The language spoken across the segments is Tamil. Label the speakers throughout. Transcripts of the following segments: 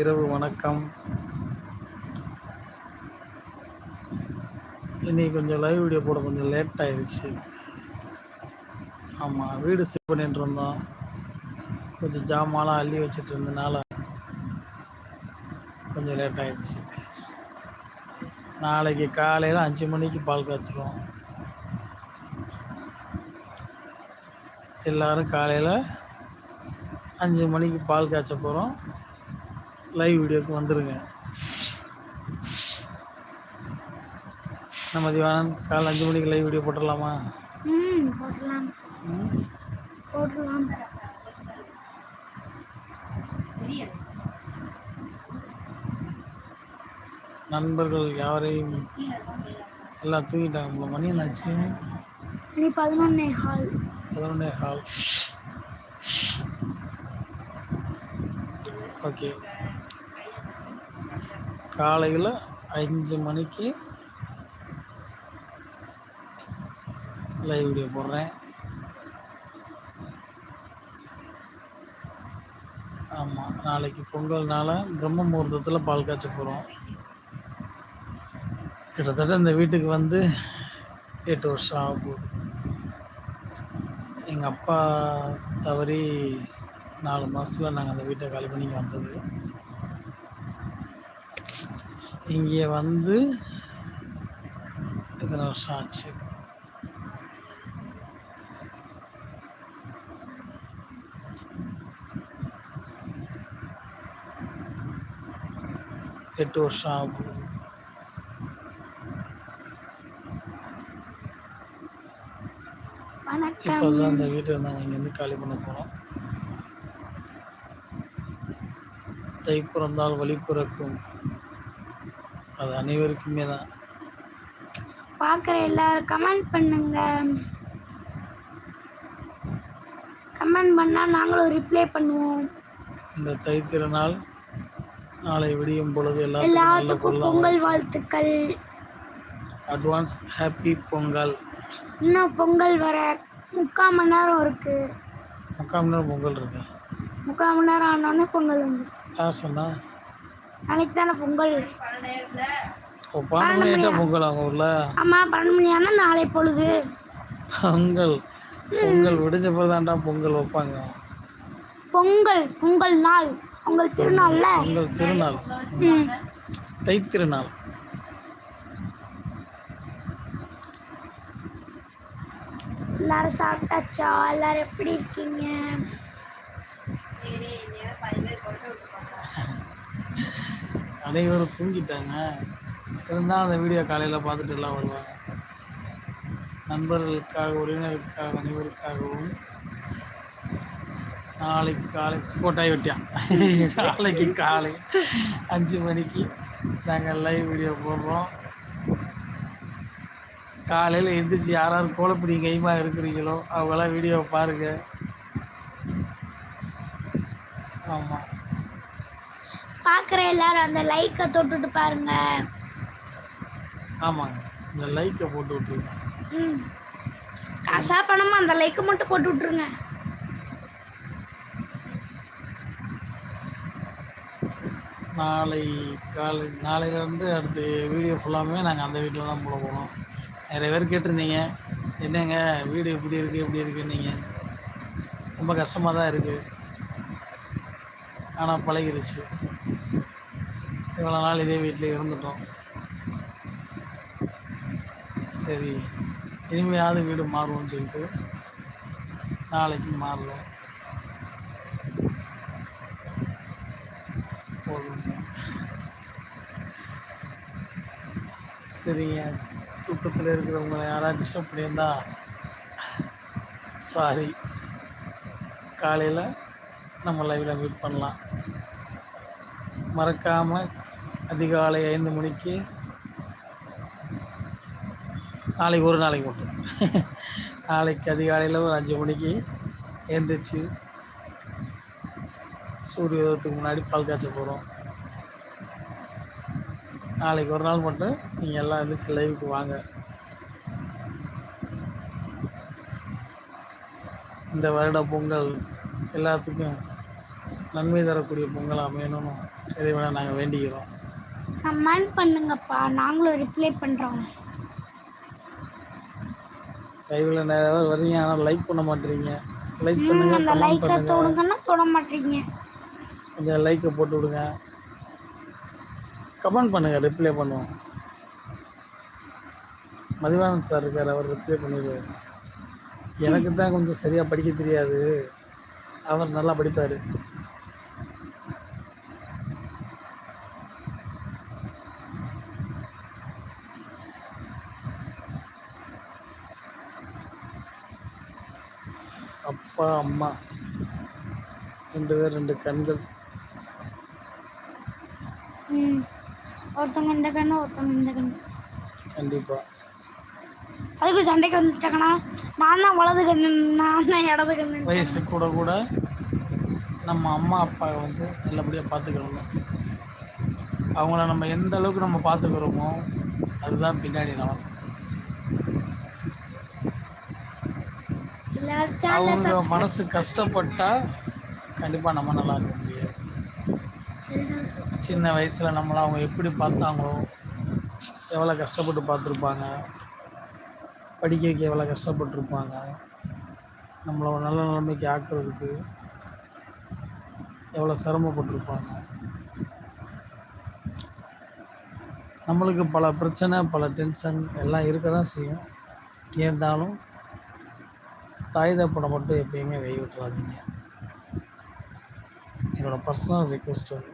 Speaker 1: இரவு வணக்கம். இன்னைக்கு கொஞ்சம் லைவ் வீடியோ போட கொஞ்சம் லேட் ஆயிடுச்சு ஆமாம் வீடு செட் பண்ணிட்டு இருந்தோம். கொஞ்சம் ஜாமான்லாம் அள்ளி வச்சுட்டு இருந்தனால கொஞ்சம் லேட் ஆயிடுச்சு நாளைக்கு காலையில் அஞ்சு மணிக்கு பால் காய்ச்சிருவோம். எல்லோரும் காலையில் அஞ்சு மணிக்கு பால் காய்ச்ச போகிறோம் லைவ் வீடியோக்கு வந்துடுங்க நம்ம திவானன் காலை அஞ்சு மணிக்கு லைவ் வீடியோ போட்டுடலாமா நண்பர்கள் யாரையும் எல்லாம் தூங்கிட்டாங்க உங்களை மணி என்னாச்சு?
Speaker 2: பதினொன்னே ஹால்
Speaker 1: பதினொன்னே ஹால் ஓகே. காலையில் அஞ்சு மணிக்கு லைவ் வீடியோ போடுறேன். ஆமாம் நாளைக்கு பொங்கல்னால பிரம்ம முகூர்த்தத்தில் பால் காய்ச்ச போகிறோம் கிட்டத்தட்ட இந்த வீட்டுக்கு வந்து எட்டு வருஷம் ஆக போகுது. எங்கள் அப்பா தவறி நாலு மாதத்தில் நாங்கள் அந்த வீட்டை காலி பண்ணி வந்தது. இங்கே வந்து எத்தனை வருஷம் ஆச்சு எட்டு வருஷம் ஆகும். இப்போ தான் இந்த வீட்டை நாங்கள் இங்கேருந்து காலி பண்ண போகிறோம் தை பிறந்தால் வழி பிறக்கும் அது அனைவருக்குமே தான்.
Speaker 2: பார்க்குற எல்லாரும் கமெண்ட் பண்ணுங்க. கமெண்ட் பண்ணால் நாங்களும் ரிப்ளை பண்ணுவோம்.
Speaker 1: இந்த தை திருநாள் நாளை விடியும் பொழுது எல்லாத்துக்கும்
Speaker 2: பொங்கல் வாழ்த்துக்கள்.
Speaker 1: Advance happy Pongal.
Speaker 2: இன்னும் பொங்கல் வர முக்கால் மணி நேரம் இருக்கு.
Speaker 1: முக்கால் மணி நேரம் பொங்கல் இருக்கு.
Speaker 2: முக்கால் மணி நேரம் ஆனோடனே பொங்கல் வந்து
Speaker 1: சொன்னா?
Speaker 2: நாளைக்கு தானே பொங்கல்
Speaker 1: பன்னெண்டு மணி பொங்கல் அவங்க ஊரில்?
Speaker 2: ஆமாம் பன்னெண்டு மணி ஆனால் நாளை பொழுது.
Speaker 1: பொங்கல். பொங்கல் விடிஞ்ச பிறகு தான்டா பொங்கல் வைப்பாங்க.
Speaker 2: பொங்கல் பொங்கல் நாள். பொங்கல் திருநாள்ல?
Speaker 1: பொங்கல் திருநாள். தை திருநாள்
Speaker 2: எல்லாரும் சாப்பிட்டாச்சா? எல்லாரும் எப்படி இருக்கீங்க?
Speaker 1: அனைவரும் தூங்கிட்டாங்க. இருந்தால் அந்த வீடியோ காலையில் பார்த்துட்டு எல்லாம் வருவாங்க. நண்பர்களுக்காக உறவினருக்காக அனைவருக்காகவும் நாளைக்கு காலை கோட்டாய் வெட்டியான் நாளைக்கு காலை அஞ்சு மணிக்கு நாங்கள் லைவ் வீடியோ போடுறோம். காலையில் எழுந்திரிச்சு யாராவது கோலப்பிடி கைமாக இருக்கிறீங்களோ அவங்களாம் வீடியோ பாருங்கள் ஆமாம்
Speaker 2: பார்க்குற எல்லாரும் அந்த லைக்கை தொட்டுட்டு பாருங்க.
Speaker 1: ஆமாங்க. இந்த லைக்கை போட்டு விட்ருங்க
Speaker 2: ம். காசா பணமா அந்த லைக்கை மட்டும் போட்டு விட்ருங்க
Speaker 1: நாளை காலை நாளையிலேருந்து அடுத்து வீடியோ ஃபுல்லாமே நாங்கள் அந்த வீட்டில் தான் போட போகிறோம் நிறைய பேர் கேட்டிருந்தீங்க. என்னங்க வீடு இப்படி இருக்குது இப்படி இருக்குன்னீங்க. ரொம்ப கஷ்டமாக தான் இருக்குது ஆனால் பழகிருச்சு. இவ்வளோ நாள் இதே வீட்டில் இருந்துட்டோம். சரி இனிமையாவது வீடு மாறுவோம்னு சொல்லிட்டு நாளைக்கு மாறல போதுங்க சரிங்க. தூக்கத்தில் இருக்கிறவங்களை யாராவது டிஸ்டர்ப் பண்ணியிருந்தா சாரி காலையில் நம்ம லைவில் மீட் பண்ணலாம். மறக்காமல் அதிகாலை ஐந்து மணிக்கு நாளைக்கு ஒரு நாளைக்கு மட்டும். நாளைக்கு அதிகாலையில் ஒரு அஞ்சு மணிக்கு எழுந்திரிச்சு சூரிய உதயத்துக்கு முன்னாடி பால் காய்ச்ச போகிறோம் நாளைக்கு ஒரு நாள் மட்டும் நீங்கள் எல்லாம் எழுந்திரிச்சு லைவுக்கு வாங்க. இந்த வருட பொங்கல் எல்லாத்துக்கும் நன்மை தரக்கூடிய பொங்கல் அமையணும்னு இறைவனை நாங்கள் வேண்டிக்கிறோம்.
Speaker 2: கமெண்ட் பண்ணுங்கப்பா. நாங்களும் ரிப்ளை பண்ணுறோம்
Speaker 1: லைவில் நிறைய பேர் வர்றீங்க ஆனால் லைக் பண்ண மாட்டேறீங்க. லைக் பண்ணுங்க
Speaker 2: அந்த
Speaker 1: கமெண்ட்
Speaker 2: லைக்கை
Speaker 1: பண்ணுங்க.
Speaker 2: தொடுங்கன்னா தொட மாட்டீங்க.
Speaker 1: கொஞ்சம் லைக்கை போட்டு விடுங்க. கமெண்ட் பண்ணுங்க ரிப்ளை பண்ணுவோம். மதிவானந்த் சார் இருக்கார் அவர் ரிப்ளை பண்ணிடுவார். எனக்கு தான் கொஞ்சம் சரியாக படிக்க தெரியாது. அவர் நல்லா படிப்பார். அப்பா அம்மா. ரெண்டு பேர் ரெண்டு கண்கள்.
Speaker 2: ஒருத்தவங்க இந்த கண்ணு ஒருத்தவங்க இந்த கண்ணு.
Speaker 1: கண்டிப்பாக
Speaker 2: அதுக்கு சண்டைக்கு வந்துட்டாங்கண்ணா. நான் தான் வலது கண்ணு நான் தான் இடது கண்ணு.
Speaker 1: வயசு கூட கூட நம்ம அம்மா அப்பாவை வந்து நல்லபடியாக பார்த்துக்கிறோம் அவங்கள நம்ம எந்த அளவுக்கு நம்ம பார்த்துக்கிறோமோ அதுதான் பின்னாடி நமக்கு
Speaker 2: எல்லாரும் சேனலை
Speaker 1: அவங்க மனசு கஷ்டப்பட்டா கண்டிப்பாக நம்ம நல்லா இருக்க முடியாது. சின்ன வயசில் நம்மளை அவங்க எப்படி பார்த்தாங்களோ எவ்வளோ கஷ்டப்பட்டு பார்த்துருப்பாங்க படிக்க வைக்க எவ்வளோ கஷ்டப்பட்டிருப்பாங்க நம்மளை ஒரு நல்ல நிலைமைக்கு ஆக்குறதுக்கு எவ்வளோ சிரமப்பட்டிருப்பாங்க. நம்மளுக்கு பல பிரச்சனை பல டென்ஷன் எல்லாம் இருக்க தான் செய்யும். இருந்தாலும் தாய் தப்பனை மட்டும் எப்பயுமே கை விட்டுறாதீங்க. என்னோடய பர்சனல் ரிக்வெஸ்ட் அது.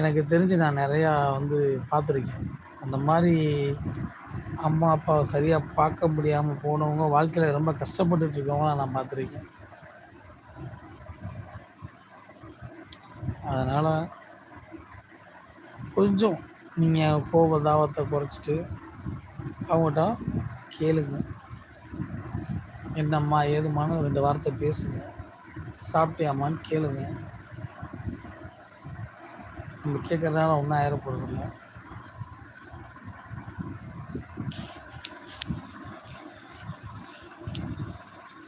Speaker 1: எனக்கு தெரிஞ்சு நான் நிறையா வந்து பார்த்துருக்கேன். அந்த மாதிரி அம்மா அப்பாவை சரியாக பார்க்க முடியாமல் போனவங்க வாழ்க்கையில் ரொம்ப கஷ்டப்பட்டுட்டு நான் பார்த்துருக்கேன். அதனால் கொஞ்சம் நீங்கள் கோப தாவத்தை குறைச்சிட்டு அவங்ககிட்ட கேளுங்க. என்னம்மா ஏதுமானு ரெண்டு வார்த்தை பேசுங்க. சாப்பிட்டியாமான்னு கேளுங்க. நம்ம கேட்குறதுனால ஒன்றும் ஆயிர போகிறதில்ல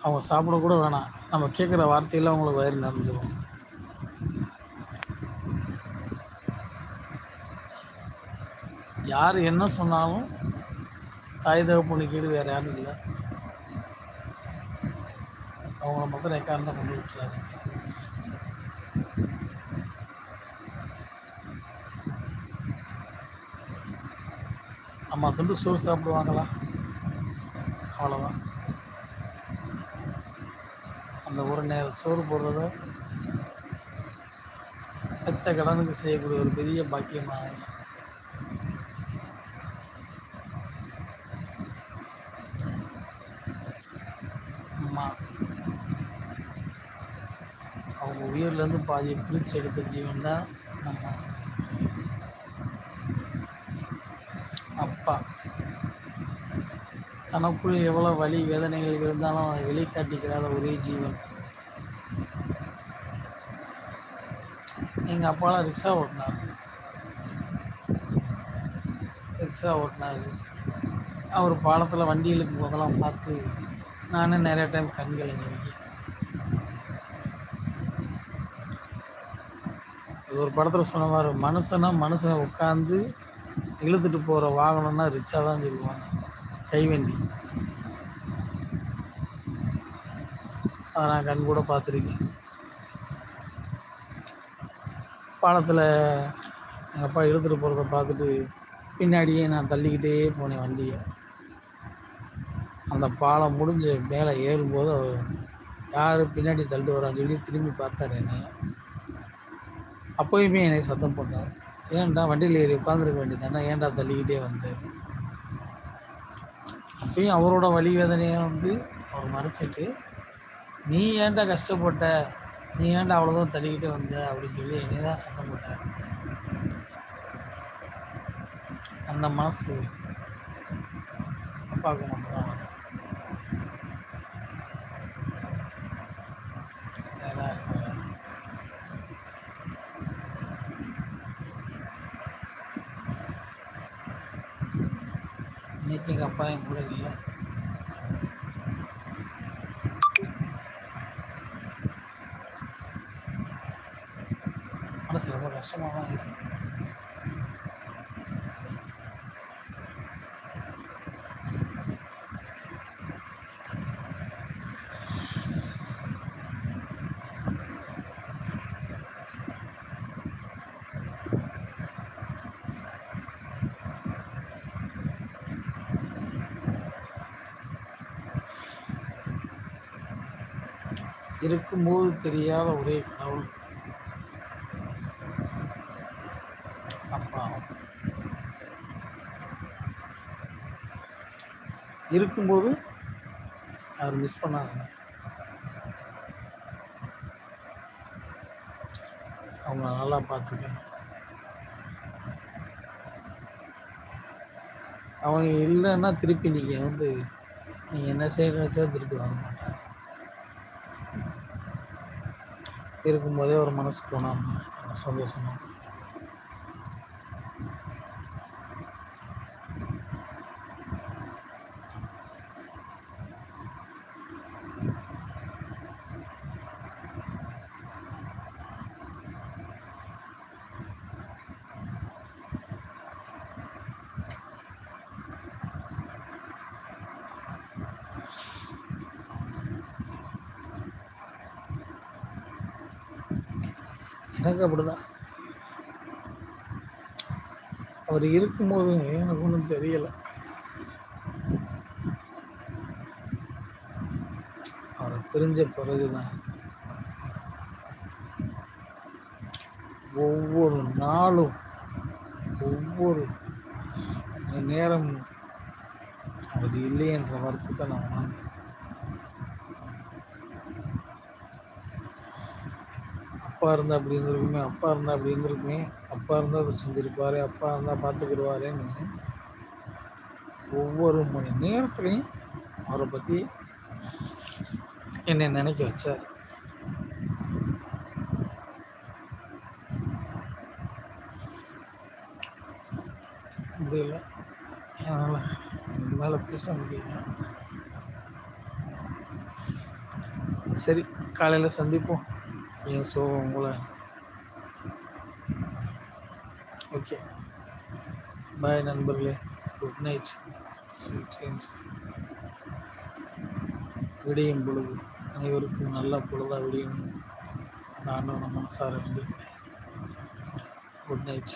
Speaker 1: அவங்க சாப்பிட கூட வேணாம். நம்ம கேட்குற வார்த்தையில் அவங்களுக்கு வயிறு நிறைஞ்சிடும் யார் என்ன சொன்னாலும் தாய் தகப்பனு கீடு வேறு யாரும் இல்லை. அவங்கள மட்டும் ரெக்கார்டாக கொண்டு விட்டுறாரு அம்மா துண்டு சோறு சாப்பிடுவாங்களா? அவ்வளோதான் அந்த ஒரு நேரம் சோறு போடுறத பெத்த கடனுக்கு செய்யக்கூடிய ஒரு பெரிய பாக்கியமாக அம்மா அவங்க உயிர்லேருந்து பாதியை பிரித்து எடுத்த ஜீவன் தான் நம்ம அப்பா. தனக்குள் எவ்வளோ வலி வேதனைகள் இருந்தாலும் அதை வெளிக்காட்டிக்கிறாத ஒரே ஜீவன். எங்கள் அப்பாலாம் ரிக்ஷா ஓட்டினார். ரிக்ஷா ஓட்டினார். அவர் பாலத்தில் வண்டி இழுக்கும் போதெல்லாம் பார்த்து நானும் நிறைய டைம் கண்களை கலங்கியிருக்கேன் ஒரு படத்தில் சொன்ன மாதிரி மனுஷனா மனுஷனை உட்காந்து இழுத்துட்டு போகிற வாகனம்னா ரிச்சாக தான் சொல்லுவாங்க. கைவண்டி. அதை நான் கண் கூட பார்த்துருக்கேன். பாலத்தில் எங்கள் அப்பா இழுத்துட்டு போகிறத பார்த்துட்டு பின்னாடியே நான் தள்ளிக்கிட்டே போனேன் வண்டியை. அந்த பாலம் முடிஞ்சு மேலே ஏறும்போது அவர் யார் பின்னாடி தள்ளிட்டு வரான்னு சொல்லி திரும்பி பார்த்தார் என்னை. அப்போயுமே என்னை சத்தம் போட்டார். ஏன்டா வண்டியில் ஏறி உட்காந்துருக்க வேண்டியதானே ஏன்டா தள்ளிக்கிட்டே வந்தார் அப்பயும் அவரோட வழி வேதனையை வந்து அவர் மறைச்சிட்டு நீ ஏன்டா கஷ்டப்பட்ட? நீ ஏன்டா அவ்வளோதான் தள்ளிக்கிட்டே வந்த? அப்படின்னு சொல்லி என்னை தான் சத்தம் போட்டார். அந்த மாசு அப்பாவுக்கு மட்டும்தான் இன்னைக்கு எங்கள் அப்பா என் கூட இல்லை மனசு ரொம்ப கஷ்டமாக தான் இருக்கு இருக்கும்போது தெரியாத ஒரே கடவுள். அப்பா. இருக்கும்போது அவர் மிஸ் பண்ணாங்க அவங்க நல்லா பார்த்துக்க. அவங்க இல்லைன்னா திருப்பி நீங்கள் வந்து நீங்கள் என்ன செய்யணும் வச்சா திருப்பி வர மாட்டாங்க இருக்கும்போதே ஒரு மனசுக்கு போனால் சந்தோஷமாக எனக்கு அப்படிதான். அவர் இருக்கும்போது எனக்கு ஒன்றும் தெரியலை. அவரை பிரிஞ்ச பிறகுதான் ஒவ்வொரு நாளும் ஒவ்வொரு நேரம் அவர் இல்லையென்ற வருத்தத்தை நான் உணர்ந்தேன். அப்பா இருந்தால் அப்படி இருந்திருக்குமே அப்பா இருந்தால் அப்படி இருந்திருக்குமே அப்பா இருந்தால் அதை செஞ்சுருப்பாரு அப்பா இருந்தால் பார்த்துக்கிடுவாருன்னு ஒவ்வொரு மணி நேரத்துலையும் அவரை பற்றி என்னை நினைக்க வச்சார். முடியல. என்னால் இதுக்கு மேலே பேச முடியல. சரி காலையில் சந்திப்போம். என் சோகம் உங்களை ஓகே பாய் நண்பர்களே. குட் நைட் ஸ்வீட் ட்ரீம்ஸ் விடியும் பொழுது. அனைவருக்கும் நல்ல பொழுதாக விடியும். நான் மனசார வேண்டிக்கிறேன் குட் நைட்